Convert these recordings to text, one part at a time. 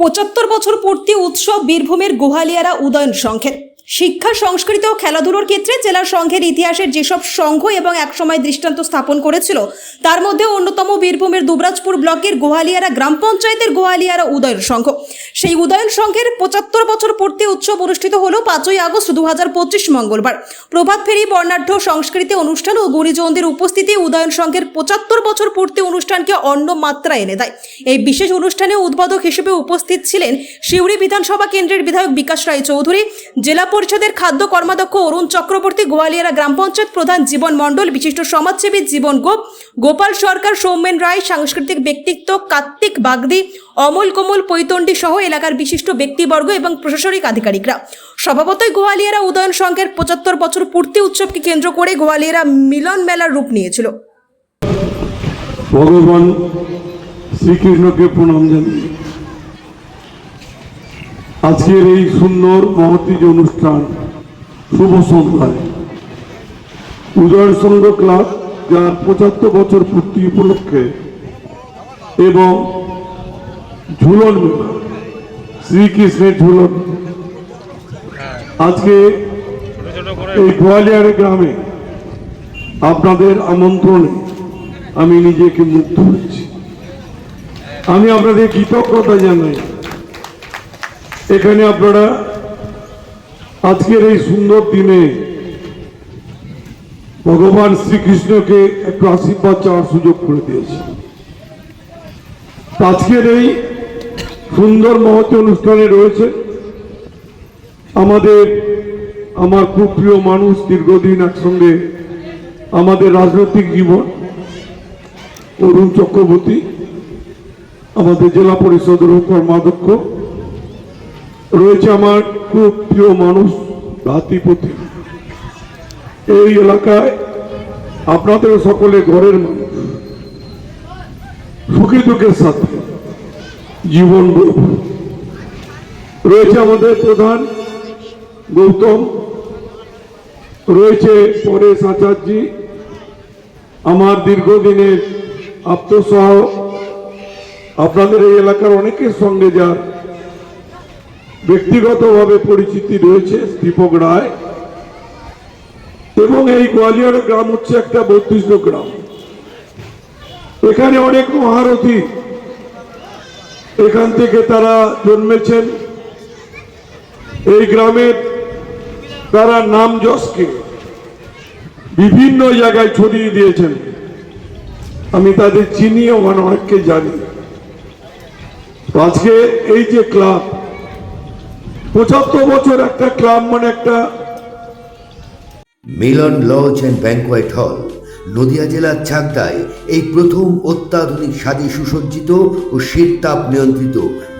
পঁচাত্তর বছর পূর্তি উৎসব বীরভূমের গোহালিয়ারা উদয়ন সংঘের শিক্ষা সংস্কৃত ও খেলাধুলোর ক্ষেত্রে জেলা সংঘের ইতিহাসের যেসব সংঘ এবং একসময় দৃষ্টান্ত স্থাপন করেছিল তার মধ্যে অন্যতম বীরভূমের দুবরাজপুর ব্লকের গোহালিয়ারা গ্রাম পঞ্চায়েতের গোহালিয়ারা উদয়ন সংঘ সেই উদয়ন সংঘের পঁচাত্তর বছর পূর্তি উৎসব অনুষ্ঠিত হল পাঁচই আগস্ট দু মঙ্গলবার প্রভাত ফেরি বর্ণাঢ্য সংস্কৃতি অনুষ্ঠান ও গুণীজনদের উপস্থিতি উদয়ন সংঘের পঁচাত্তর বছর পূর্তি অনুষ্ঠানকে অন্য মাত্রা এনে দেয় এই বিশেষ অনুষ্ঠানে উদ্বোধক হিসেবে উপস্থিত ছিলেন শিউরি বিধানসভা কেন্দ্রের বিধায়ক বিকাশ রায় চৌধুরী জেলা পরিষদের খাদ্য কর্মাধ্যক্ষ অরুণ চক্রবর্তী গোয়ালিয়ারা গ্রাম পঞ্চায়েত প্রধান জীবন মণ্ডল বিশিষ্ট সমাজসেবী জীবন গোপ গোপাল সরকার সৌমেন রায় সাংস্কৃতিক ব্যক্তিত্ব কার্তিক বাগদি অমল কোমল পৈতণ্ডী সহ এলাকার বিশিষ্ট ব্যক্তিবর্গ এবং প্রশাসনিক আধিকারিকরা স্বভাবতই গোয়ালিয়ারা উদয়ন সংঘের পঁচাত্তর বছর পূর্তি উৎসবকে কেন্দ্র করে গোয়ালিয়ারা মিলন মেলার রূপ নিয়েছিল ভগবান শ্রীকৃষ্ণকে প্রণাম জানিয়ে আজকের এই সুন্দর মহতি অনুষ্ঠান শুভ সন্ধ্যায় উদয় সংঘ ক্লাব যার পঁচাত্তর বছর পূর্তি উপলক্ষে এবং ঝুলন শ্রীকৃষ্ণের ঝুলন আজকে এই গোয়ালিয়ার গ্রামে আপনাদের আমন্ত্রণে আমি নিজেকে মুগ্ধ হচ্ছি আমি আপনাদের কৃতজ্ঞতা জানাই এখানে আপনারা আজকের এই সুন্দর দিনে ভগবান শ্রীকৃষ্ণকে একটু আশীর্বাদ চাওয়ার সুযোগ করে দিয়েছে আজকের এই সুন্দর মহৎ অনুষ্ঠানে রয়েছে আমাদের আমার খুব প্রিয় মানুষ দীর্ঘদিন একসঙ্গে আমাদের রাজনৈতিক জীবন অরুণ চক্রবর্তী আমাদের জেলা পরিষদের উপর মাধ্যক্ষ রয়েছে আমার খুব প্রিয় মানুষ ধাতিপতি এই এলাকায় আপনাদের সকলে ঘরের মানুষ সুখী দুঃখের সাথে জীবন রয়েছে আমাদের প্রধান গৌতম রয়েছে পরেশ আচার্যি আমার দীর্ঘদিনের আত্মসহ আপনাদের এই এলাকার অনেকের সঙ্গে যার ব্যক্তিগতভাবে পরিচিতি রয়েছে দীপক রায় এবং এই গোয়ালিয়র গ্রাম হচ্ছে একটা বৌদ্ধিষ্ট গ্রাম এখানে অনেক মহারথী এখান থেকে তারা জন্মেছেন এই গ্রামের তারা নাম যশকে বিভিন্ন জায়গায় ছড়িয়ে দিয়েছেন আমি তাদের চিনি ওখানে অনেককে জানি আজকে এই যে ক্লাব পঁচাত্তর বছর একটা ক্লাব মানে একটা মিলন লজ অ্যান্ড ব্যাংকোয়েট হল নদিয়া জেলার ছাগদায় এই প্রথম অত্যাধুনিক সাজে সুসজ্জিত ও তাপ নিয়ন্ত্রিত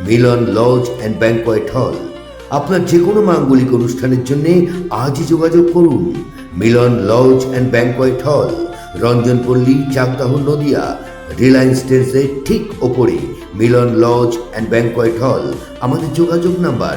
মিলন লজ অ্যান্ড ব্যাংকোয়েট হল আপনার যে কোনো মাঙ্গলিক অনুষ্ঠানের জন্য আজই যোগাযোগ করুন মিলন লজ অ্যান্ড ব্যাংকোয়েট হল রঞ্জনপল্লী চাকদাহ নদিয়া রিলায়েন্স টেন্সের ঠিক ওপরে মিলন লজ অ্যান্ড ব্যাংকোয়েট হল আমাদের যোগাযোগ নাম্বার